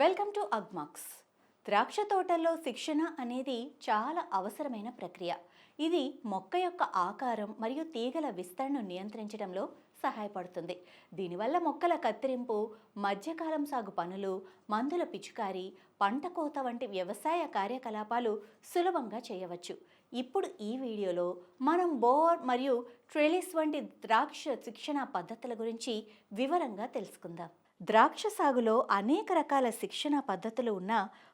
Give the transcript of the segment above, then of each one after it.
Welcome to Agmax. ద్రాక్ష తోటల్లో శిక్షణ అనేది చాలా అవసరమైన ప్రక్రియ. ఇది మొక్క యొక్క ఆకారం మరియు తీగల విస్తరణను నియంత్రించడంలో సహాయపడుతుంది. దీనివల్ల మొక్కల కత్తిరింపు మధ్యకాలం సాగు పనులు మందుల పిచికారీ పంట కోత వంటి వ్యవసాయ కార్యకలాపాలు సులభంగా చేయవచ్చు. ఇప్పుడు ఈ వీడియోలో మనం బోర్ మరియు ట్రెలిస్ వంటి ద్రాక్ష శిక్షణ పద్ధతుల గురించి వివరంగా తెలుసుకుందాం. ద్రాక్ష సాగులో అనేక రకాల శిక్షణ పద్ధతులు ఉన్న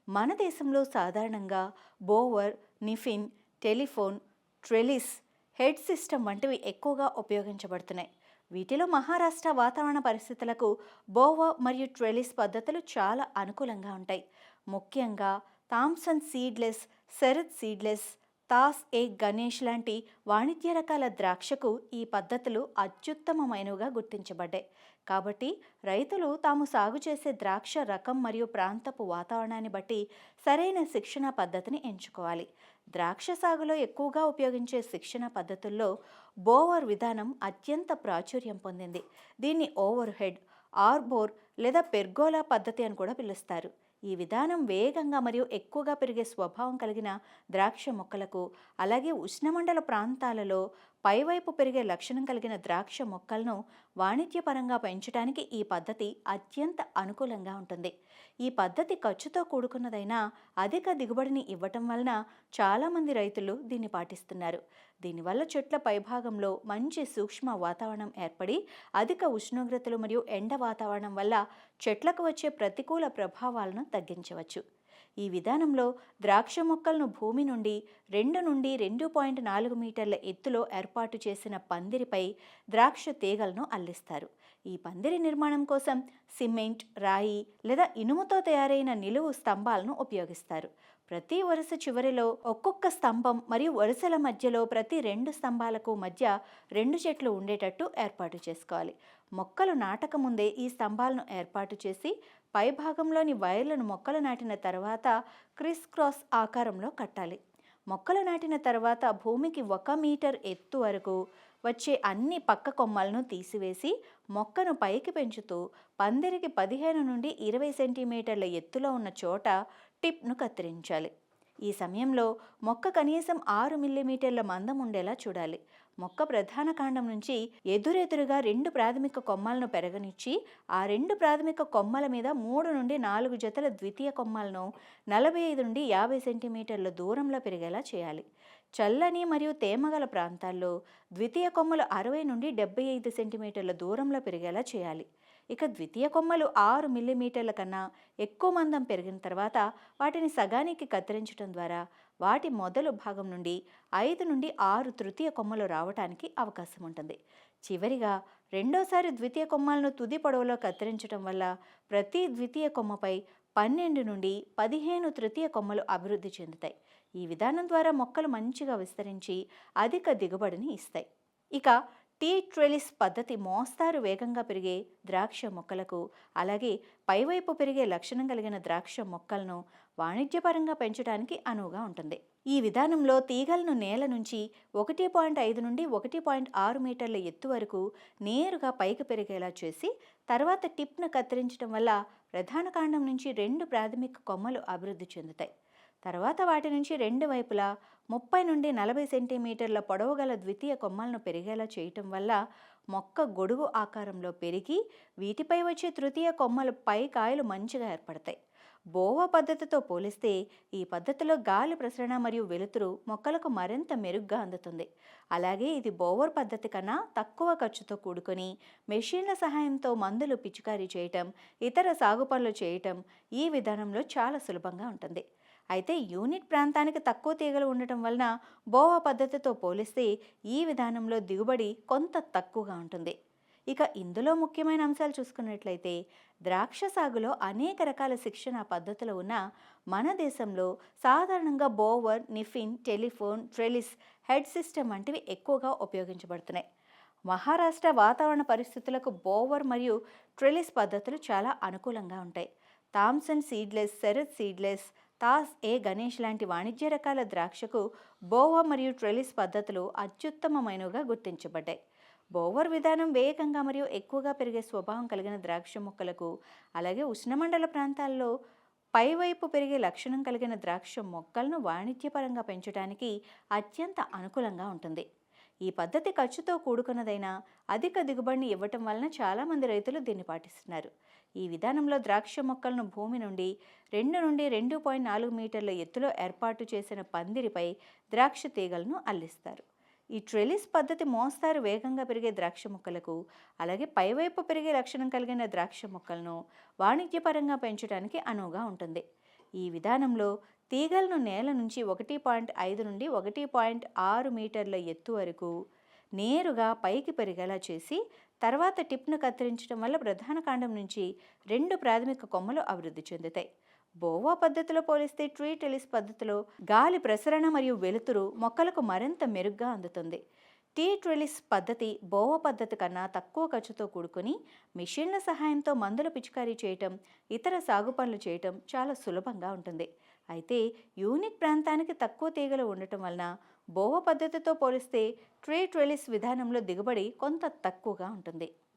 మన దేశంలో సాధారణంగా bower Kniffin telephone trellis head system వంటివి ఎక్కువగా ఉపయోగించబడుతున్నాయి. వీటిలో మహారాష్ట్ర వాతావరణ పరిస్థితులకు బోవా మరియు ట్రెలిస్ పద్ధతులు చాలా అనుకూలంగా ఉంటాయి. ముఖ్యంగా Thompson seedless Sharad seedless Tas A Ganesh లాంటి వాణిజ్య రకాల ద్రాక్షకు ఈ పద్ధతులు అత్యుత్తమమైనవిగా గుర్తించబడ్డాయి. కాబట్టి రైతులు తాము సాగు చేసే ద్రాక్ష రకం మరియు ప్రాంతపు వాతావరణాన్ని బట్టి సరైన శిక్షణ పద్ధతిని ఎంచుకోవాలి. ద్రాక్ష సాగులో ఎక్కువగా ఉపయోగించే శిక్షణ పద్ధతుల్లో బోవర్ విధానం అత్యంత ప్రాచుర్యం పొందింది. దీన్ని ఓవర్ హెడ్ ఆర్బోర్ లేదా పెర్గోలా పద్ధతి అని కూడా పిలుస్తారు. ఈ విధానం వేగంగా మరియు ఎక్కువగా పెరిగే స్వభావం కలిగిన ద్రాక్ష మొక్కలకు అలాగే ఉష్ణమండల ప్రాంతాలలో పైవైపు పెరిగే లక్షణం కలిగిన ద్రాక్ష మొక్కలను వాణిజ్యపరంగా పెంచడానికి ఈ పద్ధతి అత్యంత అనుకూలంగా ఉంటుంది. ఈ పద్ధతి ఖర్చుతో కూడుకున్నదైనా అధిక దిగుబడిని ఇవ్వటం వలన చాలామంది రైతులు దీన్ని పాటిస్తున్నారు. దీనివల్ల చెట్ల పైభాగంలో మంచి సూక్ష్మ వాతావరణం ఏర్పడి అధిక ఉష్ణోగ్రతలు మరియు ఎండ వాతావరణం వల్ల చెట్లకు వచ్చే ప్రతికూల ప్రభావాలను తగ్గించవచ్చు. ఈ విధానంలో ద్రాక్ష మొక్కలను భూమి నుండి రెండు నుండి రెండు పాయింట్ నాలుగు మీటర్ల ఎత్తులో ఏర్పాటు చేసిన పందిరిపై ద్రాక్ష తీగలను అల్లిస్తారు. ఈ పందిరి నిర్మాణం కోసం సిమెంట్ రాయి లేదా ఇనుముతో తయారైన నిలువు స్తంభాలను ఉపయోగిస్తారు. ప్రతి వరుస చివరిలో ఒక్కొక్క స్తంభం మరియు వరుసల మధ్యలో ప్రతి రెండు స్తంభాలకు మధ్య రెండు చెట్లు ఉండేటట్టు ఏర్పాటు చేసుకోవాలి. మొక్కలు నాటక ముందే ఈ స్తంభాలను ఏర్పాటు చేసి పైభాగంలోని వైర్లను మొక్కలు నాటిన తర్వాత క్రిస్ క్రాస్ ఆకారంలో కట్టాలి. మొక్కలు నాటిన తర్వాత భూమికి ఒక మీటర్ ఎత్తు వరకు వచ్చే అన్ని పక్క కొమ్మలను తీసివేసి మొక్కను పైకి పెంచుతూ పందిరికి పదిహేను నుండి ఇరవై సెంటీమీటర్ల ఎత్తులో ఉన్న చోట టిప్ను కత్తిరించాలి. ఈ సమయంలో మొక్క కనీసం ఆరు మిల్లీమీటర్ల మందం ఉండేలా చూడాలి. మొక్క ప్రధాన కాండం నుంచి ఎదురెదురుగా రెండు ప్రాథమిక కొమ్మలను పెరగనిచ్చి ఆ రెండు ప్రాథమిక కొమ్మల మీద మూడు నుండి నాలుగు జతల ద్వితీయ కొమ్మలను నలభై ఐదు నుండి యాభై సెంటీమీటర్ల దూరంలో పెరిగేలా చేయాలి. చల్లని మరియు తేమగల ప్రాంతాల్లో ద్వితీయ కొమ్మలు అరవై నుండి డెబ్బై ఐదు సెంటీమీటర్ల దూరంలో పెరిగేలా చేయాలి. ఇక ద్వితీయ కొమ్మలు ఆరు మిల్లీమీటర్ల కన్నా ఎక్కువ మందం పెరిగిన తర్వాత వాటిని సగానికి కత్తిరించడం ద్వారా వాటి మొదలు భాగం నుండి ఐదు నుండి ఆరు తృతీయ కొమ్మలు రావటానికి అవకాశం ఉంటుంది. చివరిగా రెండోసారి ద్వితీయ కొమ్మలను తుది పొడవులో కత్తిరించడం వల్ల ప్రతి ద్వితీయ కొమ్మపై పన్నెండు నుండి పదిహేను తృతీయ కొమ్మలు అభివృద్ధి చెందుతాయి. ఈ విధానం ద్వారా మొక్కలు మంచిగా విస్తరించి అధిక దిగుబడిని ఇస్తాయి. ఇక టీ ట్రెలిస్ పద్ధతి మోస్తారు వేగంగా పెరిగే ద్రాక్ష మొక్కలకు. అలాగే పైవైపు పెరిగే లక్షణం కలిగిన ద్రాక్ష మొక్కలను వాణిజ్యపరంగా పెంచడానికి అనువుగా ఉంటుంది. ఈ విధానంలో తీగలను నేల నుంచి ఒకటి పాయింట్ ఐదు నుండి ఒకటి పాయింట్ ఆరు మీటర్ల ఎత్తు వరకు నేరుగా పైకి పెరిగేలా చేసి తర్వాత టిప్ను కత్తిరించడం వల్ల ప్రధాన కాండం నుంచి రెండు ప్రాథమిక కొమ్మలు అభివృద్ధి చెందుతాయి. తర్వాత వాటి నుంచి రెండు వైపులా ముప్పై నుండి నలభై సెంటీమీటర్ల పొడవు గల ద్వితీయ కొమ్మలను పెరిగేలా చేయటం వల్ల మొక్క గొడుగు ఆకారంలో పెరిగి వీటిపై వచ్చే తృతీయ కొమ్మలు పై కాయలు మంచిగా ఏర్పడతాయి. బోవా పద్ధతితో పోలిస్తే ఈ పద్ధతిలో గాలి ప్రసరణ మరియు వెలుతురు మొక్కలకు మరింత మెరుగ్గా అందుతుంది. అలాగే ఇది బోవర్ పద్ధతి కన్నా తక్కువ ఖర్చుతో కూడుకొని మెషిన్ల సహాయంతో మందులు పిచికారీ చేయటం ఇతర సాగు పనులు చేయటం ఈ విధానంలో చాలా సులభంగా ఉంటుంది. అయితే యూనిట్ ప్రాంతానికి తక్కువ తీగలు ఉండటం వలన బోవా పద్ధతితో పోలిస్తే ఈ విధానంలో దిగుబడి కొంత తక్కువగా ఉంటుంది. ఇక ఇందులో ముఖ్యమైన అంశాలు చూసుకున్నట్లయితే ద్రాక్ష సాగులో అనేక రకాల శిక్షణ పద్ధతులు ఉన్న మన దేశంలో సాధారణంగా bower Kniffin telephone trellis head system వంటివి ఎక్కువగా ఉపయోగించబడుతున్నాయి. మహారాష్ట్ర వాతావరణ పరిస్థితులకు బోవర్ మరియు ట్రెలిస్ పద్ధతులు చాలా అనుకూలంగా ఉంటాయి. Thompson seedless Sharad seedless Tas A Ganesh లాంటి వాణిజ్య రకాల ద్రాక్షకు బోవా మరియు ట్రెలిస్ పద్ధతులు అత్యుత్తమమైనవిగా గుర్తించబడ్డాయి. బోవర్ విధానం వేగంగా మరియు ఎక్కువగా పెరిగే స్వభావం కలిగిన ద్రాక్ష మొక్కలకు అలాగే ఉష్ణమండల ప్రాంతాల్లో పైవైపు పెరిగే లక్షణం కలిగిన ద్రాక్ష మొక్కలను వాణిజ్యపరంగా పెంచడానికి అత్యంత అనుకూలంగా ఉంటుంది. ఈ పద్ధతి ఖర్చుతో కూడుకున్నదైనా అధిక దిగుబడిని ఇవ్వటం వలన చాలామంది రైతులు దీన్ని పాటిస్తున్నారు. ఈ విధానంలో ద్రాక్ష మొక్కలను భూమి నుండి రెండు నుండి రెండు పాయింట్ నాలుగు మీటర్ల ఎత్తులో ఏర్పాటు చేసిన పందిరిపై ద్రాక్ష తీగలను అల్లిస్తారు. ఈ ట్రెలిస్ పద్ధతి మోస్తారు వేగంగా పెరిగే ద్రాక్ష మొక్కలకు అలాగే పైవైపు పెరిగే లక్షణం కలిగిన ద్రాక్ష మొక్కలను వాణిజ్యపరంగా పెంచడానికి అనువుగా ఉంటుంది. ఈ విధానంలో తీగలను నేల నుంచి ఒకటి పాయింట్ ఐదు నుండి ఒకటి పాయింట్ ఆరు మీటర్ల ఎత్తు వరకు నేరుగా పైకి పెరిగేలా చేసి తర్వాత టిప్ను కత్తిరించడం వల్ల ప్రధాన కాండం నుంచి రెండు ప్రాథమిక కొమ్మలు అభివృద్ధి చెందుతాయి. బోవా పద్ధతిలో పోలిస్తే ట్రీ టెలిస్ పద్ధతిలో గాలి ప్రసరణ మరియు వెలుతురు మొక్కలకు మరింత మెరుగ్గా అందుతుంది. టీ ట్రెలిస్ పద్ధతి బోవ పద్ధతి కన్నా తక్కువ ఖర్చుతో కూడుకొని మిషన్ల సహాయంతో మందులు పిచికారీ చేయటం ఇతర సాగు పనులు చేయటం చాలా సులభంగా ఉంటుంది. అయితే యూనిట్ ప్రాంతానికి తక్కువ తీగలు ఉండటం వలన బోవ పద్ధతితో పోలిస్తే ట్రే ట్రెలిస్ విధానంలో దిగుబడి కొంత తక్కువగా ఉంటుంది.